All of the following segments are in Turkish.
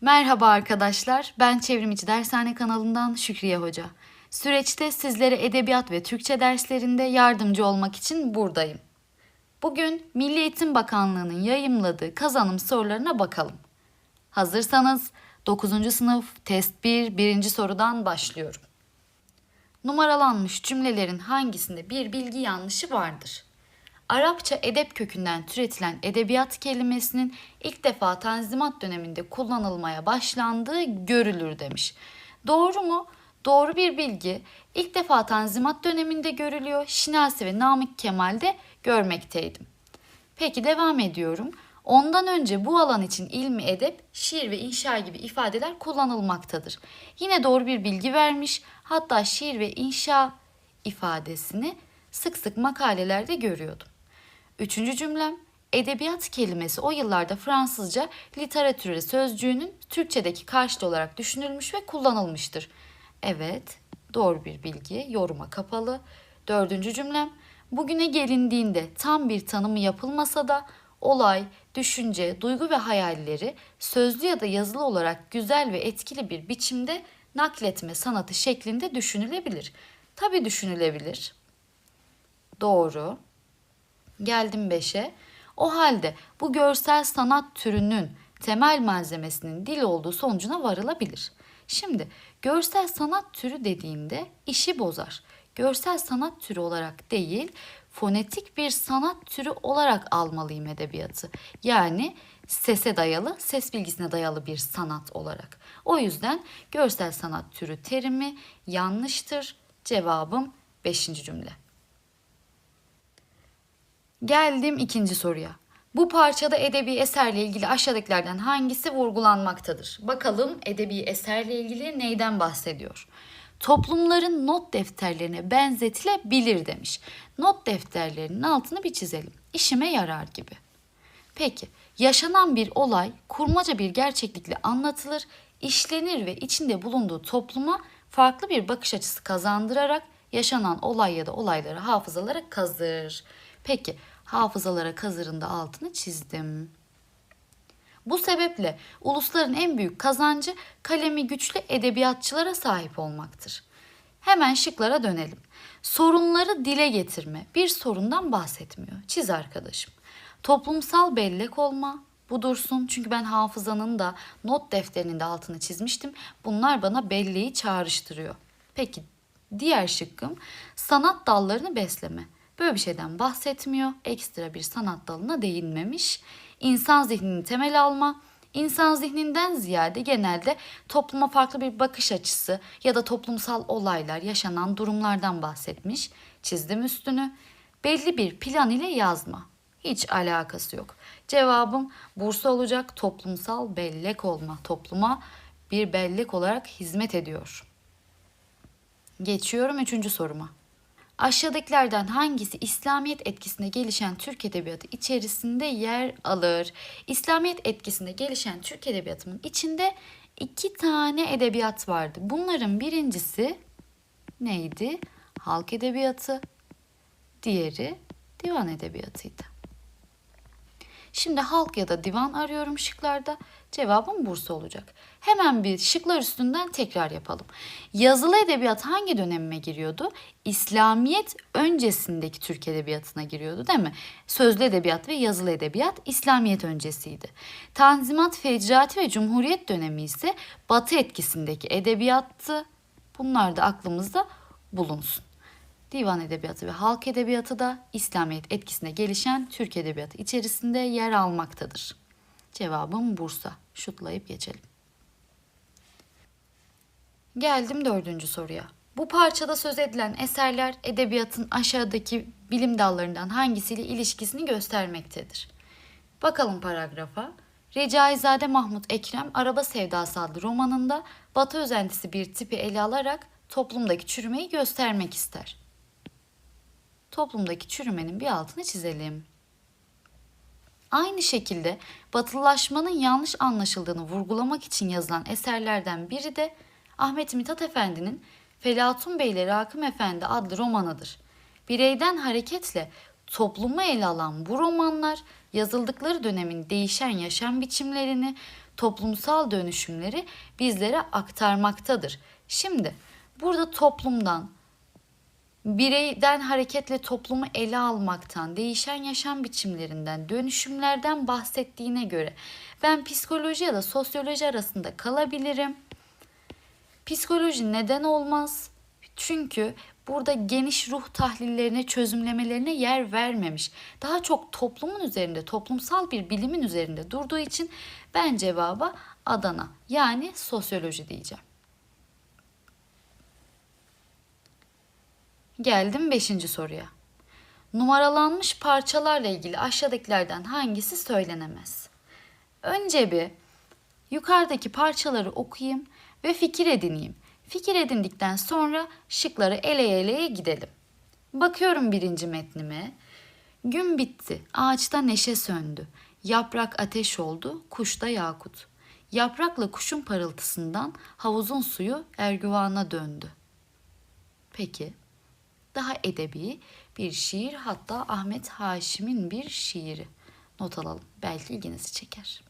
Merhaba arkadaşlar, ben Çevrimiçi Dershane kanalından Şükriye Hoca. Süreçte sizlere edebiyat ve Türkçe derslerinde yardımcı olmak için buradayım. Bugün Milli Eğitim Bakanlığı'nın yayımladığı kazanım sorularına bakalım. Hazırsanız 9. sınıf test 1 birinci sorudan başlıyorum. Numaralanmış cümlelerin hangisinde bir bilgi yanlışı vardır? Arapça edep kökünden türetilen edebiyat kelimesinin ilk defa Tanzimat döneminde kullanılmaya başlandığı görülür demiş. Doğru mu? Doğru bir bilgi. İlk defa Tanzimat döneminde görülüyor. Şinasi ve Namık Kemal'de görmekteydim. Peki devam ediyorum. Ondan önce bu alan için ilmi edep, şiir ve inşa gibi ifadeler kullanılmaktadır. Yine doğru bir bilgi vermiş. Hatta şiir ve inşa ifadesini sık sık makalelerde görüyordum. Üçüncü cümlem, edebiyat kelimesi o yıllarda Fransızca literatüre sözcüğünün Türkçedeki karşılığı olarak düşünülmüş ve kullanılmıştır. Evet, doğru bir bilgi, yoruma kapalı. Dördüncü cümlem, bugüne gelindiğinde tam bir tanımı yapılmasa da olay, düşünce, duygu ve hayalleri sözlü ya da yazılı olarak güzel ve etkili bir biçimde nakletme sanatı şeklinde düşünülebilir. Tabii düşünülebilir. Doğru. Geldim 5'e. O halde bu görsel sanat türünün temel malzemesinin dil olduğu sonucuna varılabilir. Şimdi görsel sanat türü dediğimde işi bozar. Görsel sanat türü olarak değil, fonetik bir sanat türü olarak almalıyım edebiyatı. Yani sese dayalı, ses bilgisine dayalı bir sanat olarak. O yüzden görsel sanat türü terimi yanlıştır. Cevabım 5. cümle. Geldim ikinci soruya. Bu parçada edebi eserle ilgili aşağıdakilerden hangisi vurgulanmaktadır? Bakalım edebi eserle ilgili neyden bahsediyor? Toplumların not defterlerine benzetilebilir demiş. Not defterlerinin altını bir çizelim. İşime yarar gibi. Peki, yaşanan bir olay kurmaca bir gerçeklikle anlatılır, işlenir ve içinde bulunduğu topluma farklı bir bakış açısı kazandırarak yaşanan olay ya da olayları hafızalara kazır. Peki, hafızalara kazırın da altını çizdim. Bu sebeple ulusların en büyük kazancı kalemi güçlü edebiyatçılara sahip olmaktır. Hemen şıklara dönelim. Sorunları dile getirme bir sorundan bahsetmiyor. Çiz arkadaşım. Toplumsal bellek olma, bu dursun çünkü ben hafızanın da not defterinin de altını çizmiştim. Bunlar bana belleği çağrıştırıyor. Peki diğer şıkkım sanat dallarını besleme. Böyle bir şeyden bahsetmiyor. Ekstra bir sanat dalına değinmemiş. İnsan zihnini temel alma. İnsan zihninden ziyade genelde topluma farklı bir bakış açısı ya da toplumsal olaylar, yaşanan durumlardan bahsetmiş. Çizdim üstünü. Belli bir plan ile yazma. Hiç alakası yok. Cevabım Bursa olacak toplumsal bellek olma. Topluma bir bellek olarak hizmet ediyor. Geçiyorum üçüncü soruma. Aşağıdakilerden hangisi İslamiyet etkisinde gelişen Türk Edebiyatı içerisinde yer alır? İslamiyet etkisinde gelişen Türk Edebiyatı'nın içinde iki tane edebiyat vardı. Bunların birincisi neydi? Halk Edebiyatı, diğeri Divan Edebiyatı'ydı. Şimdi halk ya da divan arıyorum şıklarda. Cevabım Bursa olacak. Hemen bir şıklar üstünden tekrar yapalım. Yazılı edebiyat hangi dönemime giriyordu? İslamiyet öncesindeki Türk edebiyatına giriyordu değil mi? Sözlü edebiyat ve yazılı edebiyat İslamiyet öncesiydi. Tanzimat, Fecrati ve Cumhuriyet dönemi ise Batı etkisindeki edebiyattı. Bunlar da aklımızda bulunsun. Divan edebiyatı ve halk edebiyatı da İslamiyet etkisine gelişen Türk edebiyatı içerisinde yer almaktadır. Cevabım Bursa. Şutlayıp geçelim. Geldim dördüncü soruya. Bu parçada söz edilen eserler edebiyatın aşağıdaki bilim dallarından hangisiyle ilişkisini göstermektedir? Bakalım paragrafa. Recaizade Mahmut Ekrem Araba Sevdası adlı romanında Batı özentisi bir tipi ele alarak toplumdaki çürümeyi göstermek ister. Toplumdaki çürümenin bir altını çizelim. Aynı şekilde batılılaşmanın yanlış anlaşıldığını vurgulamak için yazılan eserlerden biri de Ahmet Mithat Efendi'nin Felatun Bey ile Rakım Efendi adlı romanıdır. Bireyden hareketle toplumu ele alan bu romanlar yazıldıkları dönemin değişen yaşam biçimlerini, toplumsal dönüşümleri bizlere aktarmaktadır. Şimdi burada toplumdan, bireyden hareketle toplumu ele almaktan, değişen yaşam biçimlerinden, dönüşümlerden bahsettiğine göre ben psikoloji ya da sosyoloji arasında kalabilirim. Psikoloji neden olmaz? Çünkü burada geniş ruh tahlillerine, çözümlemelerine yer vermemiş. Daha çok toplumun üzerinde, toplumsal bir bilimin üzerinde durduğu için ben cevaba Adana yani sosyoloji diyeceğim. Geldim 5. soruya. Numaralanmış parçalarla ilgili aşağıdakilerden hangisi söylenemez? Önce bir yukarıdaki parçaları okuyayım ve fikir edineyim. Fikir edindikten sonra şıkları eleye eleye gidelim. Bakıyorum birinci metnime. Gün bitti, ağaçta neşe söndü. Yaprak ateş oldu, kuşta yakut. Yaprakla kuşun parıltısından havuzun suyu ergüvana döndü. Peki, daha edebi bir şiir hatta Ahmet Haşim'in bir şiiri. Not alalım, belki ilginizi çeker.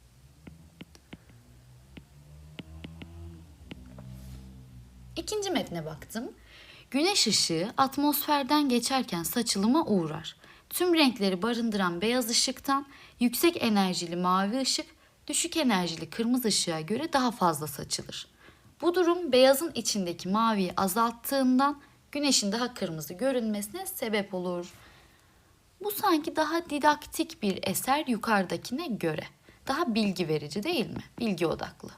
İkinci metne baktım. Güneş ışığı atmosferden geçerken saçılıma uğrar. Tüm renkleri barındıran beyaz ışıktan yüksek enerjili mavi ışık düşük enerjili kırmızı ışığa göre daha fazla saçılır. Bu durum beyazın içindeki maviyi azalttığından güneşin daha kırmızı görünmesine sebep olur. Bu sanki daha didaktik bir eser yukarıdakine göre. Daha bilgi verici değil mi? Bilgi odaklı.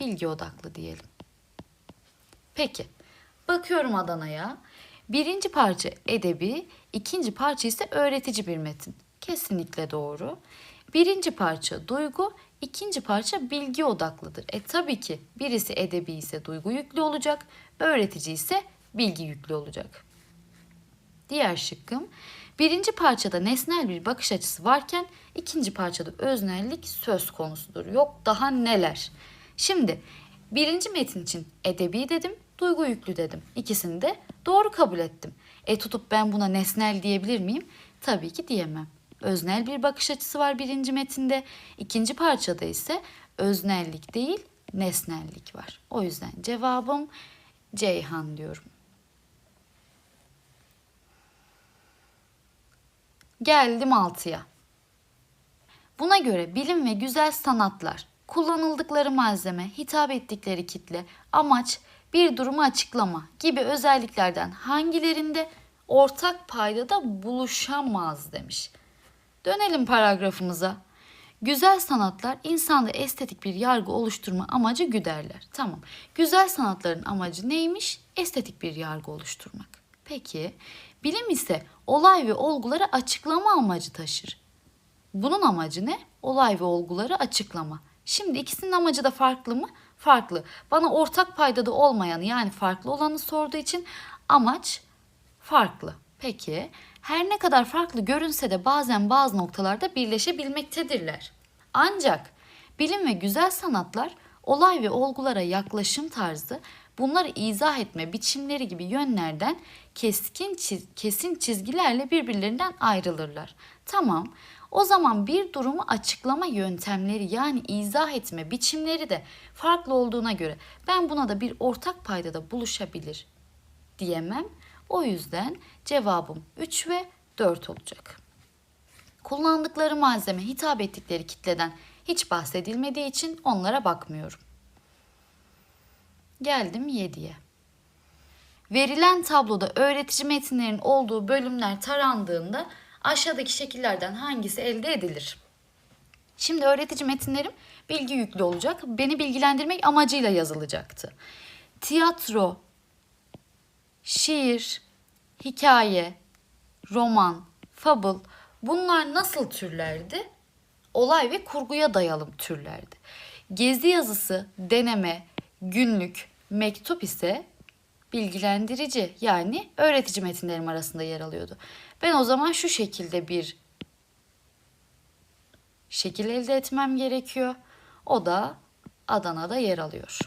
Bilgi odaklı diyelim. Peki. Bakıyorum Adana'ya. Birinci parça edebi, ikinci parça ise öğretici bir metin. Kesinlikle doğru. Birinci parça duygu, ikinci parça bilgi odaklıdır. E tabii ki birisi edebi ise duygu yüklü olacak, öğretici ise bilgi yüklü olacak. Diğer şıkkım, birinci parçada nesnel bir bakış açısı varken ikinci parçada öznellik söz konusudur. Yok daha neler. Şimdi birinci metin için edebi dedim, duygu yüklü dedim. İkisini de doğru kabul ettim. E tutup ben buna nesnel diyebilir miyim? Tabii ki diyemem. Öznel bir bakış açısı var birinci metinde. İkinci parçada ise öznellik değil nesnellik var. O yüzden cevabım Ceyhan diyorum. Geldim altıya. Buna göre bilim ve güzel sanatlar, kullanıldıkları malzeme, hitap ettikleri kitle, amaç, bir durumu açıklama gibi özelliklerden hangilerinde ortak paydada buluşamaz demiş. Dönelim paragrafımıza. Güzel sanatlar insanda estetik bir yargı oluşturma amacı güderler. Tamam. Güzel sanatların amacı neymiş? Estetik bir yargı oluşturmak. Peki bilim ise olay ve olguları açıklama amacı taşır. Bunun amacı ne? Olay ve olguları açıklama. Şimdi ikisinin amacı da farklı mı? Farklı. Bana ortak paydada olmayanı yani farklı olanı sorduğu için amaç farklı. Peki her ne kadar farklı görünse de bazen bazı noktalarda birleşebilmektedirler. Ancak bilim ve güzel sanatlar olay ve olgulara yaklaşım tarzı, bunları izah etme biçimleri gibi yönlerden keskin çiz, kesin çizgilerle birbirlerinden ayrılırlar. Tamam. O zaman bir durumu açıklama yöntemleri yani izah etme biçimleri de farklı olduğuna göre ben buna da bir ortak paydada buluşabilir diyemem. O yüzden cevabım 3 ve 4 olacak. Kullandıkları malzeme hitap ettikleri kitleden hiç bahsedilmediği için onlara bakmıyorum. Geldim 7'ye. Verilen tabloda öğretici metinlerin olduğu bölümler tarandığında aşağıdaki şekillerden hangisi elde edilir? Şimdi öğretici metinlerim bilgi yüklü olacak. Beni bilgilendirmek amacıyla yazılacaktı. Tiyatro, şiir, hikaye, roman, fable bunlar nasıl türlerdi? Olay ve kurguya dayalı türlerdi. Gezi yazısı, deneme, günlük, mektup ise bilgilendirici yani öğretici metinlerim arasında yer alıyordu. Ben o zaman şu şekilde bir şekil elde etmem gerekiyor. O da Adana'da yer alıyor.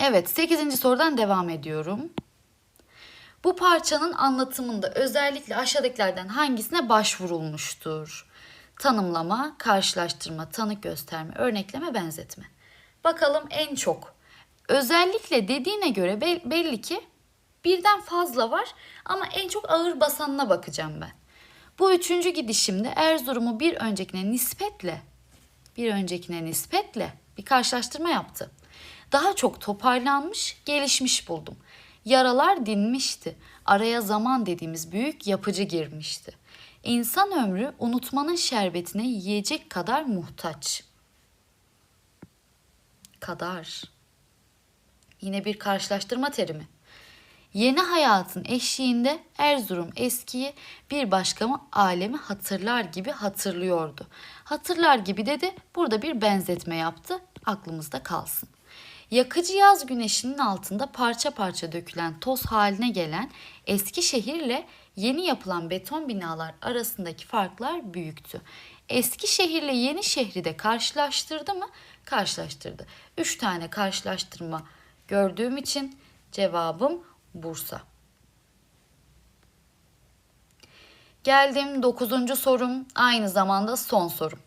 Evet 8. sorudan devam ediyorum. Bu parçanın anlatımında özellikle aşağıdakilerden hangisine başvurulmuştur? Tanımlama, karşılaştırma, tanık gösterme, örnekleme, benzetme. Bakalım en çok. Özellikle dediğine göre be- belli ki birden fazla var ama en çok ağır basanına bakacağım ben. Bu üçüncü gidişimde Erzurum'u bir öncekine nispetle bir öncekine nispetle bir karşılaştırma yaptı. Daha çok toparlanmış, gelişmiş buldum. Yaralar dinmişti. Araya zaman dediğimiz büyük yapıcı girmişti. İnsan ömrü unutmanın şerbetine yiyecek kadar muhtaç. Kadar. Yine bir karşılaştırma terimi. Yeni hayatın eşiğinde Erzurum eskiyi bir başka mı alemi hatırlar gibi hatırlıyordu. Hatırlar gibi dedi burada bir benzetme yaptı aklımızda kalsın. Yakıcı yaz güneşinin altında parça parça dökülen toz haline gelen eski şehirle yeni yapılan beton binalar arasındaki farklar büyüktü. Eski şehirle yeni şehri de karşılaştırdı mı? Karşılaştırdı. Üç tane karşılaştırma gördüğüm için cevabım Bursa. Geldim 9. sorum, aynı zamanda son sorum.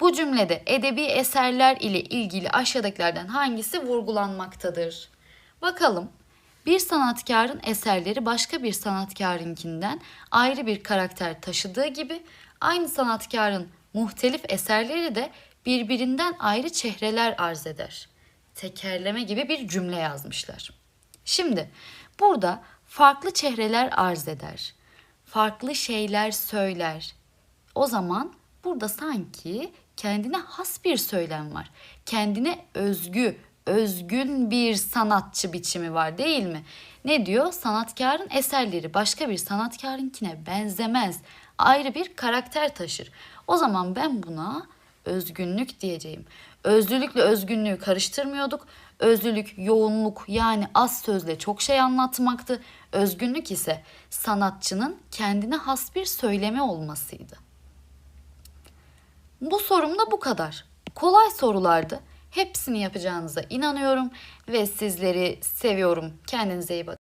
Bu cümlede edebi eserler ile ilgili aşağıdakilerden hangisi vurgulanmaktadır? Bakalım. Bir sanatkarın eserleri başka bir sanatkarınkinden ayrı bir karakter taşıdığı gibi aynı sanatkarın muhtelif eserleri de birbirinden ayrı çehreler arz eder. Tekerleme gibi bir cümle yazmışlar. Şimdi burada farklı çehreler arz eder. Farklı şeyler söyler. O zaman burada sanki kendine has bir söylem var. Kendine özgü, özgün bir sanatçı biçimi var değil mi? Ne diyor? Sanatkarın eserleri başka bir sanatkarınkine benzemez. Ayrı bir karakter taşır. O zaman ben buna özgünlük diyeceğim. Özlülükle özgünlüğü karıştırmıyorduk. Özlülük yoğunluk yani az sözle çok şey anlatmaktı. Özgünlük ise sanatçının kendine has bir söylemi olmasıydı. Bu sorum da bu kadar. Kolay sorulardı. Hepsini yapacağınıza inanıyorum ve sizleri seviyorum. Kendinize iyi bakın.